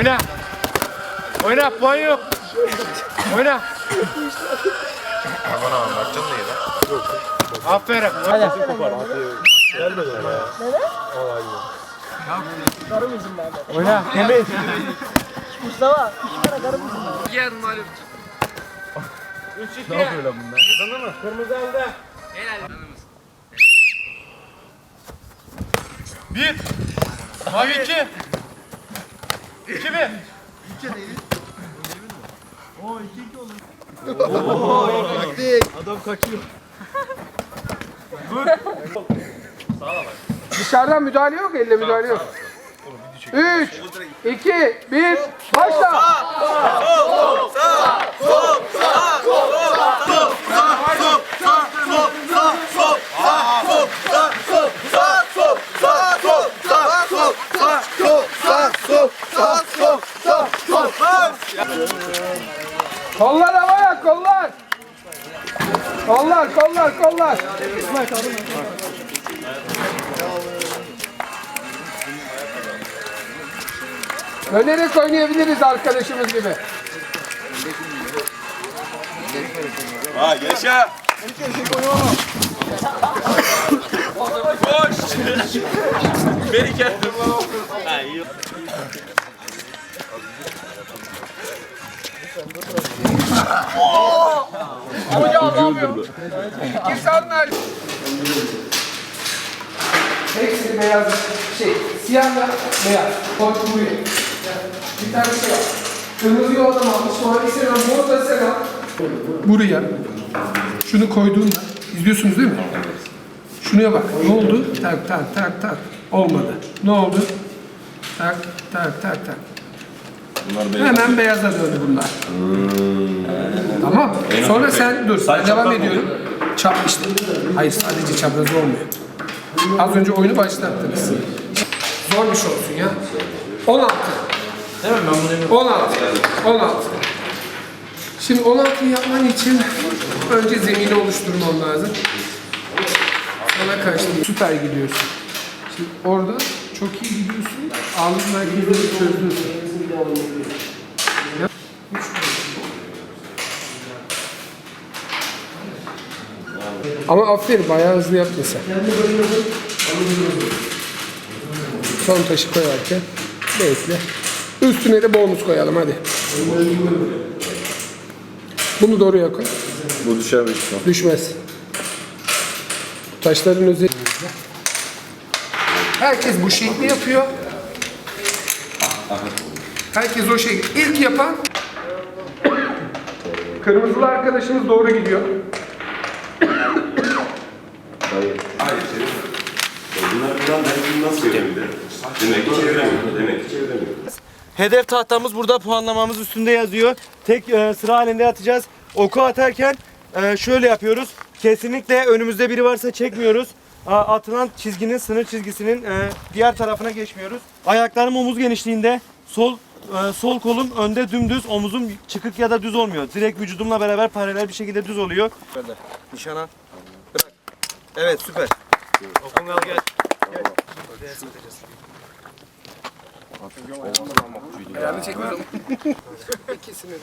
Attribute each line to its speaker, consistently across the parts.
Speaker 1: Oyna. Oyna puan yok. Oyna.
Speaker 2: Aman aman Mertcan da yedi.
Speaker 1: Aferin. Oyna. Temiz.
Speaker 3: Mustafa, üç tane karım mısın?
Speaker 1: Ne yapıyor lan bunlar? Sana mı? Kırmızı elde. Bir. Mavi iki. İki bir.
Speaker 4: Dışarıdan müdahale yok, elle müdahale yok. 3, 2, 1, başla! Kollar Kollar, kollar, kollar! Dönerek oynayabiliriz arkadaşımız gibi.
Speaker 2: Ha yaşa. Koş. Kendim. Ha iyi.
Speaker 4: İnsanlar Hepsi beyaz şey, siyahla beyaz. Korkuluyor. Bir tane şey var. Kırmızıyı o adam almış, mavi sen al, mor da sen al. Buraya şunu koyduğunda, izliyorsunuz değil mi? Şuraya bak, ne oldu? Tak tak tak tak. Olmadı. Ne oldu? Tak tak tak tak. Hemen beyaza döndü bunlar. Tamam. Sonra sen dur. Ben devam ediyorum. Çap işte. Hayır sadece çapraz olmuyor. Az önce oyunu başlattınız. Zor bir şey olsun ya. 16. Değil mi? Ben bunu 16. 16. Şimdi 16 yapman için önce zemini oluşturman lazım. Sana kaçtı. Süper gidiyorsun. Şimdi orada çok iyi gidiyorsun. Ağırlık merkezleri çözdün. Ama aferin bayağı hızlı yaptın sen. Son taşı koyarken bekle. Üstüne de bonus koyalım hadi. Bunu doğruya koy.
Speaker 2: Bu düşer ihtimal.
Speaker 4: Düşmez. Taşların üzerinde. Herkes bu şekli yapıyor. Herkes o şekli. İlk yapan Kırmızılı arkadaşımız doğru gidiyor.
Speaker 2: Bunlar buradan ben nasıl görebilir? Demek ki çeviremiyor. Demek ki çeviremiyor.
Speaker 5: Hedef tahtamız burada puanlamamız üstünde yazıyor. Tek e, sıra halinde atacağız. Oku atarken e, şöyle yapıyoruz. Kesinlikle önümüzde biri varsa çekmiyoruz. A- atılan çizginin sınır çizgisinin e, diğer tarafına geçmiyoruz. Ayaklarım omuz genişliğinde. Sol e, sol kolum önde dümdüz, omuzum çıkık ya da düz olmuyor. Direkt vücudumla beraber paralel bir şekilde düz oluyor. Böyle. Nişana. Bırak. Evet süper. Okun al gel.
Speaker 4: Ayağını çek o zaman. İkisini de.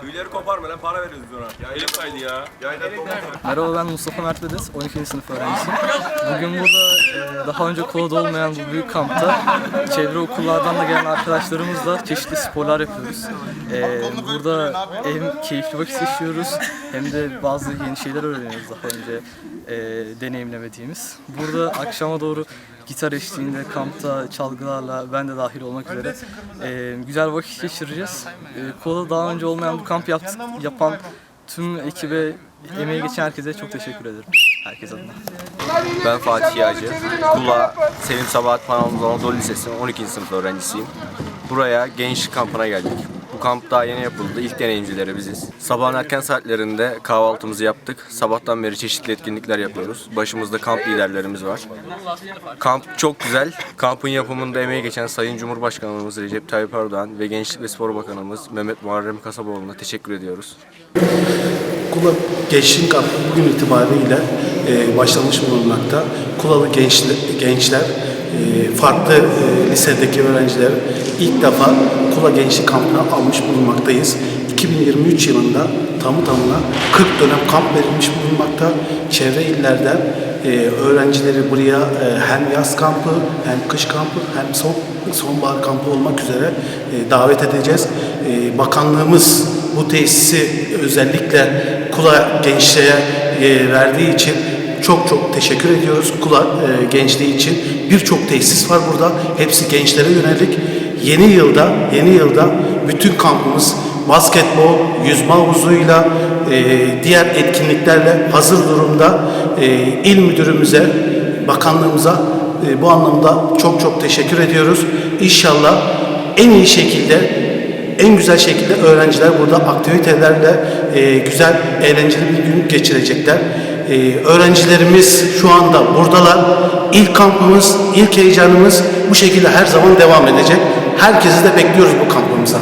Speaker 2: Tüyleri koparma lan para veriyoruz ona. Ya elim kaydı ya.
Speaker 6: Merhaba ben Mustafa Mert Bedes, 12. sınıf öğrencisiyim. Bugün burada e, daha önce kolada olmayan bu büyük kampta çevre okullardan da gelen arkadaşlarımızla çeşitli sporlar yapıyoruz. E, burada hem keyifli vakit geçiriyoruz hem de bazı yeni şeyler öğreniyoruz daha önce e, deneyimlemediğimiz. Burada akşama doğru gitar eşliğinde kampta çalgılarla ben de dahil olmak üzere e, güzel vakit geçireceğiz. E, kolada daha önce olmayan bu kamp yaptık, yapan tüm ekibe emeği geçen herkese çok teşekkür ederim. Herkes adına.
Speaker 2: Ben Fatih Yağcı. Kula Selim Sabahat Panalımız Anadolu Lisesi'nin 12. sınıf öğrencisiyim. Buraya gençlik kampına geldik. Bu kamp daha yeni yapıldı. İlk deneyimcileri biziz. Sabahın erken saatlerinde kahvaltımızı yaptık. Sabahtan beri çeşitli etkinlikler yapıyoruz. Başımızda kamp liderlerimiz var. Kamp çok güzel. Kampın yapımında emeği geçen Sayın Cumhurbaşkanımız Recep Tayyip Erdoğan ve Gençlik ve Spor Bakanımız Mehmet Muharrem Kasaboğlu'na teşekkür ediyoruz.
Speaker 7: Kula Gençlik Kampı bugün itibariyle e, başlamış bulunmakta. Kulalı gençler, gençler e, farklı e, lisedeki öğrenciler ilk defa Kula Gençlik Kampı'na almış bulunmaktayız. 2023 yılında tamı tamına 40 dönem kamp verilmiş bulunmakta. Çevre illerden e, öğrencileri buraya e, hem yaz kampı hem kış kampı hem son sonbahar kampı olmak üzere e, davet edeceğiz. E, bakanlığımız bu tesisi özellikle Kula gençliğe e, verdiği için çok çok teşekkür ediyoruz Kula e, gençliği için. Birçok tesis var burada. Hepsi gençlere yönelik. Yeni yılda yeni yılda bütün kampımız basketbol, yüzme havuzuyla, e, diğer etkinliklerle hazır durumda. E, il müdürümüze, bakanlığımıza e, bu anlamda çok çok teşekkür ediyoruz. İnşallah en iyi şekilde, en güzel şekilde öğrenciler burada aktivitelerle e, güzel, eğlenceli bir gün geçirecekler. E, öğrencilerimiz şu anda buradalar. İlk kampımız, ilk heyecanımız bu şekilde her zaman devam edecek. Herkesi de bekliyoruz bu kampımıza.